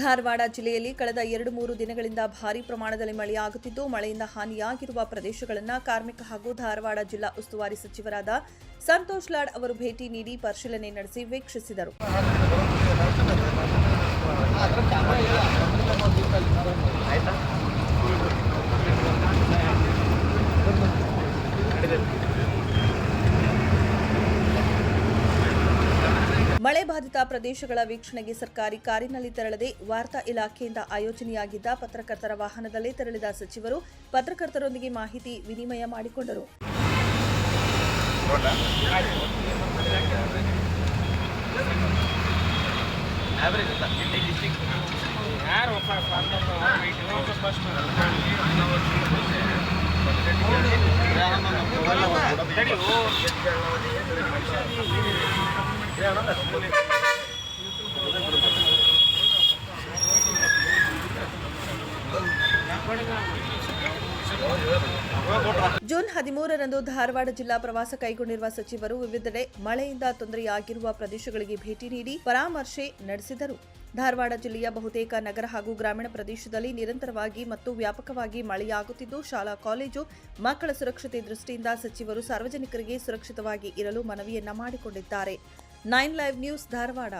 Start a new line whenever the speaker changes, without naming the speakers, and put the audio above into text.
ಧಾರವಾಡ ಜಿಲ್ಲೆಯಲ್ಲಿ ಕಳೆದ ಎರಡು ಮೂರು ದಿನಗಳಿಂದ ಭಾರೀ ಪ್ರಮಾಣದಲ್ಲಿ ಮಳೆಯಾಗುತ್ತಿದ್ದು, ಮಳೆಯಿಂದ ಹಾನಿಯಾಗಿರುವ ಪ್ರದೇಶಗಳನ್ನು ಕಾರ್ಮಿಕ ಹಾಗೂ ಧಾರವಾಡ ಜಿಲ್ಲಾ ಉಸ್ತುವಾರಿ ಸಚಿವರಾದ ಸಂತೋಷ್ ಲಾಡ್ ಅವರು ಭೇಟಿ ನೀಡಿ ಪರಿಶೀಲನೆ ನಡೆಸಿ ವೀಕ್ಷಿಸಿದರು. ಮಳೆ ಬಾಧಿತ ಪ್ರದೇಶಗಳ ವೀಕ್ಷಣೆಗೆ ಸರ್ಕಾರಿ ಕಾರಿನಲ್ಲಿ ತೆರಳದೆ ವಾರ್ತಾ ಇಲಾಖೆಯಿಂದ ಆಯೋಜನೆಯಾಗಿದ್ದ ಪತ್ರಕರ್ತರ ವಾಹನದಲ್ಲೇ ತೆರಳಿದ ಸಚಿವರು ಪತ್ರಕರ್ತರೊಂದಿಗೆ ಮಾಹಿತಿ ವಿನಿಮಯ ಮಾಡಿಕೊಂಡರು. ಜೂನ್ ಹದಿಮೂರರಂದು ಧಾರವಾಡ ಜಿಲ್ಲಾ ಪ್ರವಾಸ ಕೈಗೊಂಡಿರುವ ಸಚಿವರು ವಿವಿಧೆಡೆ ಮಳೆಯಿಂದ ತೊಂದರೆಯಾಗಿರುವ ಪ್ರದೇಶಗಳಿಗೆ ಭೇಟಿ ನೀಡಿ ಪರಾಮರ್ಶೆ ನಡೆಸಿದರು. ಧಾರವಾಡ ಜಿಲ್ಲೆಯ ಬಹುತೇಕ ನಗರ ಹಾಗೂ ಗ್ರಾಮೀಣ ಪ್ರದೇಶದಲ್ಲಿ ನಿರಂತರವಾಗಿ ಮತ್ತು ವ್ಯಾಪಕವಾಗಿ ಮಳೆಯಾಗುತ್ತಿದ್ದು, ಶಾಲಾ, ಕಾಲೇಜು, ಮಕ್ಕಳ ಸುರಕ್ಷತೆ ದೃಷ್ಟಿಯಿಂದ ಸಚಿವರು ಸಾರ್ವಜನಿಕರಿಗೆ ಸುರಕ್ಷಿತವಾಗಿ ಇರಲು ಮನವಿಯನ್ನ ಮಾಡಿಕೊಂಡಿದ್ದಾರೆ. Nine live news Dharwad.